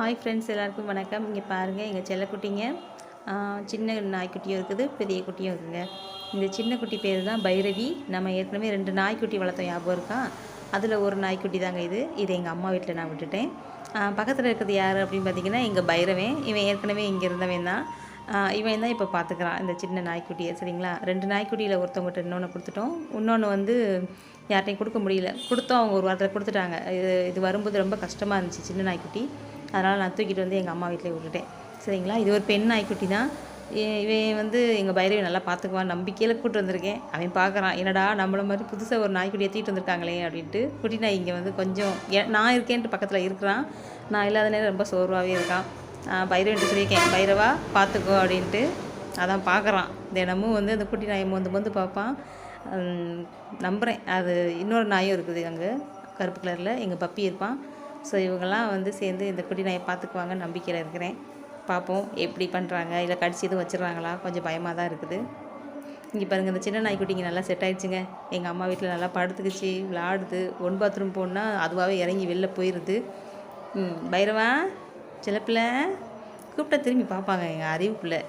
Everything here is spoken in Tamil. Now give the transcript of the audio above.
ஹாய் ஃப்ரெண்ட்ஸ் எல்லாருக்கும் வணக்கம். இங்கே பாருங்கள் எங்கள் செல்லக்குட்டிங்க சின்ன நாய்க்குட்டியும் இருக்குது பெரிய குட்டியும் இருக்குங்க. இந்த சின்ன குட்டி பேர் தான் பைரவி. நம்ம ஏற்கனவே ரெண்டு நாய்க்குட்டி வளர்த்தோம் ஞாபகம் இருக்கா? அதில் ஒரு நாய்க்குட்டி தாங்க இது. இது எங்கள் அம்மா வீட்டில் நான் விட்டுட்டேன். பக்கத்தில் இருக்கிறது யார் அப்படின்னு பார்த்தீங்கன்னா எங்கள் பைரவன். இவன் ஏற்கனவே இங்கே இருந்தவன் தான். இவன் தான் இப்போ பார்த்துக்கிறான் இந்த சின்ன நாய்க்குட்டியை. சரிங்களா? ரெண்டு நாய்க்குட்டியில் ஒருத்தவங்ககிட்ட இன்னொன்று கொடுத்துட்டோம். இன்னொன்று வந்து யார்ட்டையும் கொடுக்க முடியல. கொடுத்தோம் அவங்க ஒரு வாரத்தில் கொடுத்துட்டாங்க. இது இது வரும்போது ரொம்ப கஷ்டமாக இருந்துச்சு சின்ன நாய்க்குட்டி. அதனால் நான் தூக்கிட்டு வந்து எங்கள் அம்மா வீட்டில் விட்டுட்டேன். சரிங்களா? இது ஒரு பெண் நாய்க்குட்டி தான். இ- இவன் வந்து எங்கள் பைரவி நல்லா பார்த்துக்குவான் நம்பிக்கையில் கூட்டு வந்திருக்கேன். அவன் பார்க்குறான் என்னடா நம்மள மாதிரி புதுசாக ஒரு நாய்க்குட்டி ஏற்றிட்டு வந்திருக்காங்களே அப்படின்ட்டு குட்டி நாய் இங்கே வந்து கொஞ்சம் நான் இருக்கேன்ட்டு பக்கத்தில் இருக்கிறான். நான் இல்லாத நேரம் ரொம்ப சோர்வாகவே இருக்கான். பைரவன்ட்டு சொல்லியிருக்கேன் பைரவா பார்த்துக்கோ அப்படின்ட்டு. அதான் பார்க்குறான் தினமும் வந்து அந்த குட்டி நாயை மொந்து மொந்து பார்ப்பான் நம்புகிறேன் அது இன்னொரு நாயும் இருக்குது அங்கே கருப்பு கலரில். எங்கள் பப்பி இருப்பான். ஸோ இவங்கெல்லாம் வந்து சேர்ந்து இந்த குட்டி நாயை பார்த்துக்குவாங்க நம்பிக்கையில் இருக்கிறேன். பார்ப்போம் எப்படி பண்ணுறாங்க இல்லை கடிச்சு எதுவும் வச்சுருவாங்களா கொஞ்சம் பயமாக தான் இருக்குது. இங்கே பாருங்கள் இந்த சின்ன நாய்க்குட்டிங்க நல்லா செட் ஆயிடுச்சுங்க. எங்கள் அம்மா வீட்டில் நல்லா படுத்துக்குச்சு விளாடுது. ஒன் பாத்ரூம் போனால் அதுவாகவே இறங்கி வெளில போயிடுது பைரவா சில பிள்ளை. கூப்பிட்டா திரும்பி பார்ப்பாங்க எங்கள் அறிவு பிள்ளை